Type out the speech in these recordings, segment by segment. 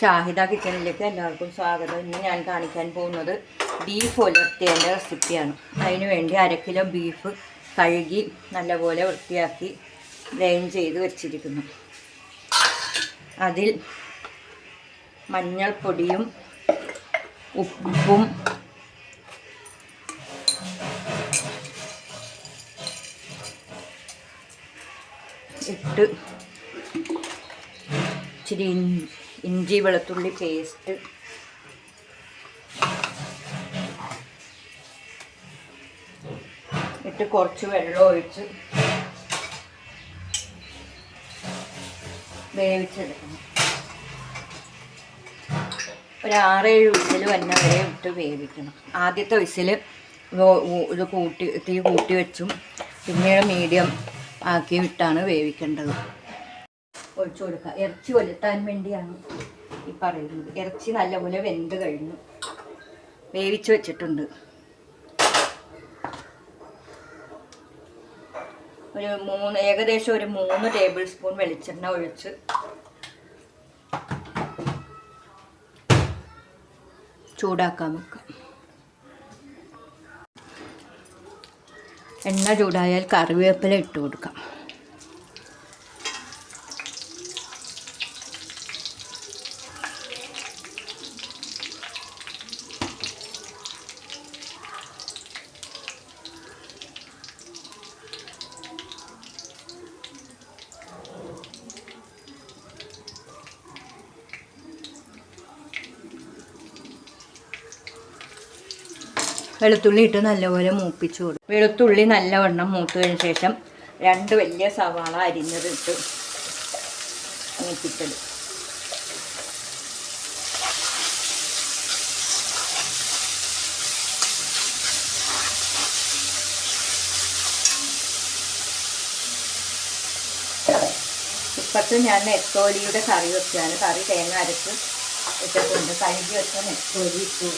ഷാഹിദ കിച്ചണിലേക്ക് എല്ലാവർക്കും സ്വാഗതം. ഇന്ന് ഞാൻ കാണിക്കാൻ പോകുന്നത് ബീഫ് ഉലർത്തിയതിന്റെ റെസിപ്പിയാണ് അതിന് വേണ്ടി അര കിലോ ബീഫ് കഴുകി നല്ലപോലെ വൃത്തിയാക്കി ഗ്രൈൻ ചെയ്ത് വെച്ചിരിക്കുന്നു. അതിൽ മഞ്ഞൾപ്പൊടിയും ഉപ്പും ഇട്ട് ഇച്ചിരി ഇഞ്ചി വെളുത്തുള്ളി പേസ്റ്റ്. ഇട്ട് കുറച്ച് വെള്ളം ഒഴിച്ച് വേവിച്ചെടുക്കണം. ഒരു വിസിൽ വന്ന വരെ ഇട്ട് വേവിക്കണം. ആദ്യത്തെ വിസിൽ ഇത് കൂട്ടി തീ കൂട്ടി വെച്ചും പിന്നീട് മീഡിയം ആക്കി വിട്ടാണ് വേവിക്കേണ്ടത്. ഒഴിച്ചു കൊടുക്കുക. ഇറച്ചി ഒലത്താൻ വേണ്ടിയാണ് ഈ പറയുന്നത്. ഇറച്ചി നല്ലപോലെ വെന്ത് കഴിഞ്ഞു. വേവിച്ച് വെച്ചിട്ടുണ്ട്. ഒരു മൂന്ന് ഏകദേശം ഒരു മൂന്ന് ടേബിൾ സ്പൂൺ വെളിച്ചെണ്ണ ഒഴിച്ച്. ചൂടാക്കാൻ വെക്കാം. എണ്ണ ചൂടായാൽ കറിവേപ്പില ഇട്ട് കൊടുക്കാം. വെളുത്തുള്ളി ഇട്ട് നല്ലപോലെ മൂപ്പിച്ച് കൊടുക്കും വെളുത്തുള്ളി നല്ലവണ്ണം മൂത്തതിന് ശേഷം രണ്ട് വലിയ സവാള അരിഞ്ഞത് ഇട്ട് മൂപ്പിച്ചത് ഇപ്പത്ത് ഞാൻ നെത്തോലിയുടെ കറി വെക്കുകയാണ് കറി തേങ്ങ അരച്ച് ഇട്ടിട്ടുണ്ട്. കഴുകി വെച്ച നെത്തോലി ഇട്ടു.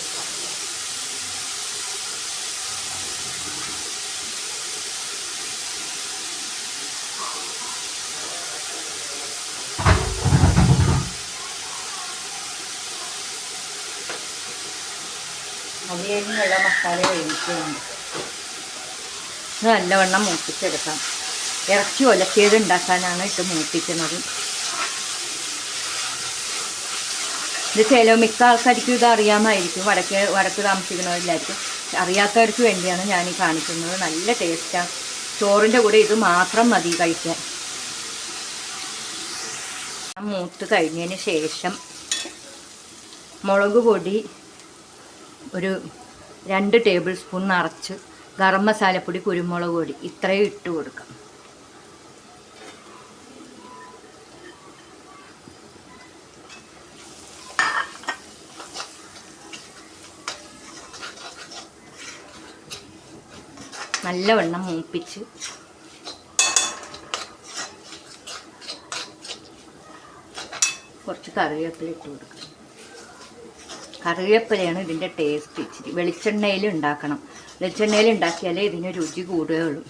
അവിയലിനുള്ള മസാല വേവിക്കുന്നുണ്ട്. ഇത് നല്ലവണ്ണം മൂപ്പിച്ചെടുക്കാം. ഇറച്ചി ഒലക്കിയത് ഉണ്ടാക്കാനാണ് ഇട്ട് മൂപ്പിക്കുന്നത്. ഇത് ചില മിക്ക ആൾക്കാർക്കും ഇത് അറിയാമായിരിക്കും. വടക്ക് വടക്ക് താമസിക്കുന്നവരിലായിരിക്കും. അറിയാത്തവർക്ക് വേണ്ടിയാണ് ഞാൻ ഈ കാണിക്കുന്നത്. നല്ല ടേസ്റ്റാണ് ചോറിന്റെ കൂടെ ഇത് മാത്രം മതി കഴിക്കാൻ. മൂത്ത് കഴിഞ്ഞതിന് ശേഷം മുളക് പൊടി ഒരു രണ്ട് ടേബിൾ സ്പൂൺ നിറച്ച് ഗരം മസാലപ്പൊടി കുരുമുളക് പൊടി ഇത്രയും ഇട്ട് കൊടുക്കാം. നല്ലവണ്ണം മൂപ്പിച്ച് കുറച്ച് കറിവേപ്പില ഇട്ട് കൊടുക്കാം. കറിവേപ്പിലയാണ് ഇതിന്റെ ടേസ്റ്റ് ഇച്ചിരി. വെളിച്ചെണ്ണയിൽ ഉണ്ടാക്കണം. വെളിച്ചെണ്ണയിൽ ഉണ്ടാക്കിയാലേ ഇതിന് രുചി കൂടുകയുള്ളൂ.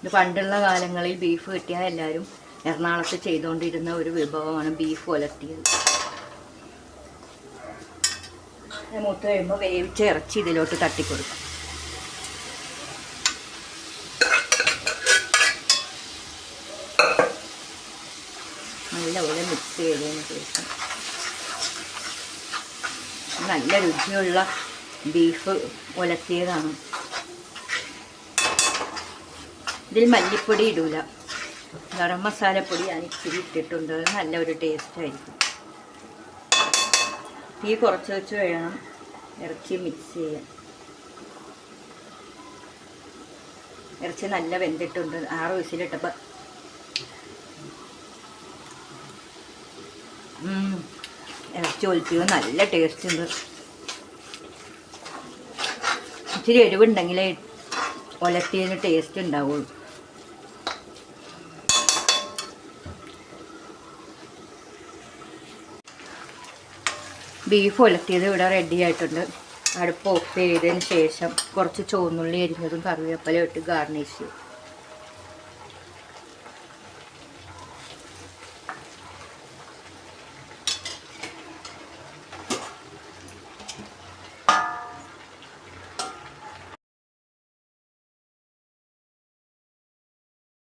ഇത് പണ്ടുള്ള കാലങ്ങളിൽ ബീഫ് കിട്ടിയാൽ എല്ലാവരും എറണാകുളത്ത് ചെയ്തുകൊണ്ടിരുന്ന ഒരു വിഭവമാണ് ബീഫ് ഉലർത്തിയത് ഇത് മൂത്ത് കഴിയുമ്പോൾ വേവിച്ച ഇറച്ചി ഇതിലോട്ട് നല്ല നല്ലപോലെ മിക്സ് ചെയ്തതിന് ശേഷം നല്ല രുചിയുള്ള ബീഫ് ഉലത്തിയതാണ്. ഇതിൽ മല്ലിപ്പൊടി ഇടൂല. ഗരം മസാലപ്പൊടി ഞാൻ ഇച്ചിരി ഇട്ടിട്ടുണ്ട്. നല്ല നല്ലൊരു ടേസ്റ്റ് ആയിരിക്കും. തീ കുറച്ച് വെച്ച് വേണം ഇറച്ചി മിക്സ് ചെയ്യാൻ. ഇറച്ചി നല്ല വെന്തിട്ടുണ്ട്. ആറ് വിസിലിട്ടപ്പോൾ ഒലിച്ചത് നല്ല ടേസ്റ്റ് ഉണ്ട്. ഇച്ചിരി എരിവുണ്ടെങ്കിലേ ഒലത്തിയതിന് ടേസ്റ്റ് ഉണ്ടാവുള്ളൂ. ബീഫ് ഒലത്തിയത് ഇവിടെ റെഡി ആയിട്ടുണ്ട്. അടുപ്പ് ഓഫ് ചെയ്തതിന് ശേഷം കുറച്ച് ചുവന്നുള്ളി അരിഞ്ഞതും കറിവേപ്പില ഇട്ട് ഗാർണിഷ് ചെയ്യും.